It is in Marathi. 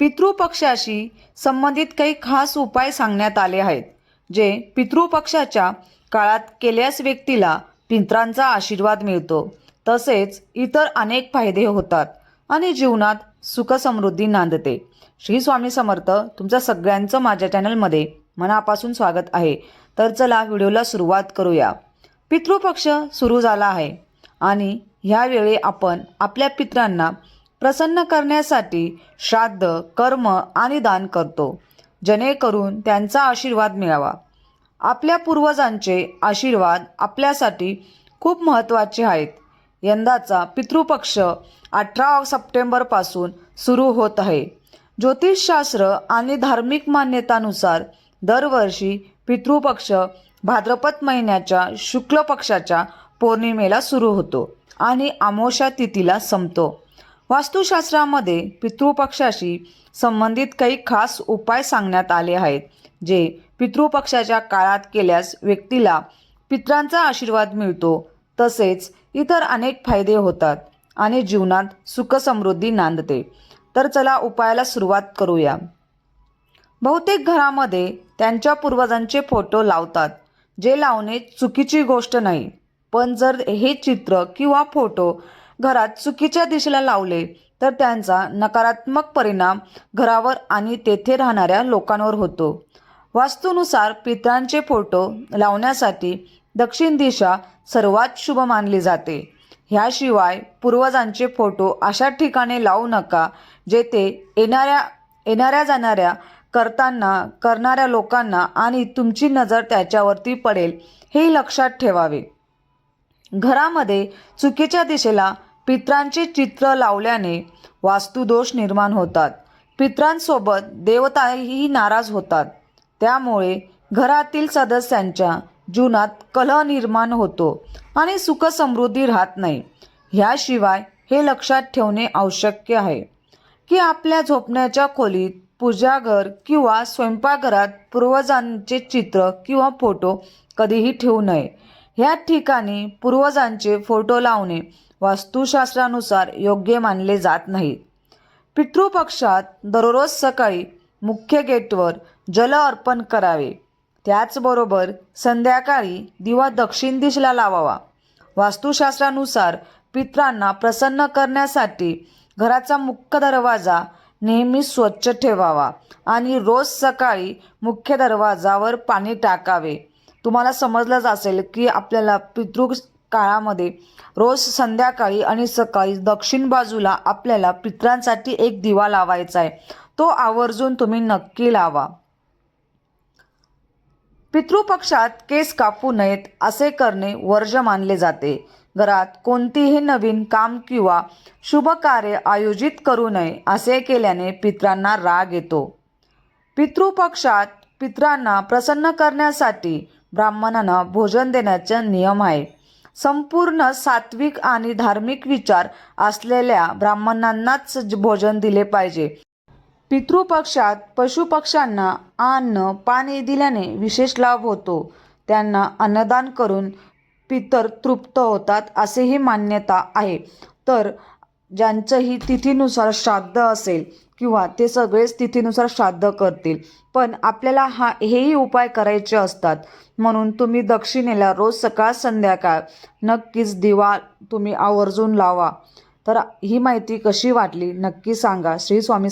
पितृपक्षाशी संबंधित काही खास उपाय सांगण्यात आले आहेत जे पितृपक्षाच्या काळात केल्यास व्यक्तीला पित्रांचा आशीर्वाद मिळतो. तसेच इतर अनेक फायदे होतात आणि जीवनात सुखसमृद्धी नांदते. श्री स्वामी समर्थ तुमचं सगळ्यांचं माझ्या चॅनलमध्ये मनापासून स्वागत आहे. तर चला व्हिडिओला सुरुवात करूया. पितृपक्ष सुरू झाला आहे आणि ह्यावेळी आपण आपल्या पित्रांना प्रसन्न करण्यासाठी श्राद्ध कर्म आणि दान करतो. जेणेकरून त्यांचा आशीर्वाद मिळावा. आपल्या पूर्वजांचे आशीर्वाद आपल्यासाठी खूप महत्त्वाचे आहेत. यंदाचा पितृपक्ष अठरा सप्टेंबरपासून सुरू होत आहे. ज्योतिषशास्त्र आणि धार्मिक मान्यतानुसार दरवर्षी पितृपक्ष भाद्रपद महिन्याच्या शुक्ल पक्षाच्या पौर्णिमेला सुरू होतो आणि आमोशा तिथीला संपतो. वास्तुशास्त्रामध्ये पितृपक्षाशी संबंधित काही खास उपाय सांगण्यात आले आहेत जे पितृपक्षाच्या काळात केल्यास व्यक्तीला पित्रांचा आशीर्वाद मिळतो. तसेच इतर अनेक फायदे होतात आणि जीवनात सुखसमृद्धी नांदते. तर चला उपायाला सुरुवात करूया. बहुतेक घरामध्ये त्यांच्या पूर्वजांचे फोटो लावतात जे लावणे चुकीची गोष्ट नाही. पण जर हे चित्र किंवा फोटो घरात चुकीच्या दिशेला लावले तर त्यांचा नकारात्मक परिणाम घरावर आणि तेथे राहणाऱ्या लोकांवर होतो. वास्तूनुसार पित्रांचे फोटो लावण्यासाठी दक्षिण दिशा सर्वात शुभ मानली जाते. ह्याशिवाय पूर्वजांचे फोटो अशा ठिकाणी लावू नका जेथे येणाऱ्या येणाऱ्या जाणाऱ्या करताना करणाऱ्या लोकांना आणि तुमची नजर त्याच्यावरती पडेल हे लक्षात ठेवावे. घरामध्ये चुकीच्या दिशेला पित्रांचे चित्र लावल्याने वास्तुदोष निर्माण होतात. पित्रांसोबत देवताही नाराज होतात. त्यामुळे घरातील सदस्यांच्या जीवनात कलह निर्माण होतो आणि सुखसमृद्धी राहत नाही. ह्याशिवाय हे लक्षात ठेवणे आवश्यक आहे की आपल्या झोपण्याच्या खोलीत पूजाघर किंवा स्वयंपाकघरात पूर्वजांचे चित्र किंवा फोटो कधीही ठेवू नये. ह्या ठिकाणी पूर्वजांचे फोटो लावणे वास्तुशास्त्रानुसार योग्य मानले जात नाही. पितृपक्षात दररोज सकाळी मुख्य गेटवर जल अर्पण करावे. त्याचबरोबर संध्याकाळी दिवा दक्षिण दिशेला लावावा. वास्तुशास्त्रानुसार पित्रांना प्रसन्न करण्यासाठी घराचा मुख्य दरवाजा नेहमी स्वच्छ ठेवावा आणि रोज सकाळी मुख्य दरवाजावर पाणी टाकावे. तुम्हाला समजलंच असेल की आपल्याला पितृ काळामध्ये रोज संध्याकाळी आणि सकाळी दक्षिण बाजूला आपल्याला पित्रांसाठी एक दिवा लावायचा आहे. तो आवर्जून तुम्ही नक्की लावा. पितृपक्षात केस कापू नयेत असे करणे वर्ज मानले जाते. घरात कोणतीही नवीन काम किंवा शुभ कार्य आयोजित करू नये असे केल्याने पित्रांना राग येतो. पितृपक्षात पित्रांना प्रसन्न करण्यासाठी ब्राह्मणांना भोजन देण्याचा नियम आहे. संपूर्ण सात्विक आणि धार्मिक विचार असलेल्या ब्राह्मणांनाच भोजन दिले पाहिजे. पितृपक्षात पशुपक्ष्यांना अन्न पाणी दिल्याने विशेष लाभ होतो. त्यांना अन्नदान करून पितर तृप्त होतात असेही मान्यता आहे. तर ज्यांचंही तिथीनुसार श्राद्ध असेल किंवा ते सगळेच तिथीनुसार श्राद्ध करतील. पण आपल्याला हा हेही उपाय करायचे असतात. म्हणून तुम्ही दक्षिणेला रोज सकाळ संध्याकाळ नक्कीच दिवा तुम्ही आवर्जून लावा. तर ही माहिती कशी वाटली नक्की सांगा. श्री स्वामी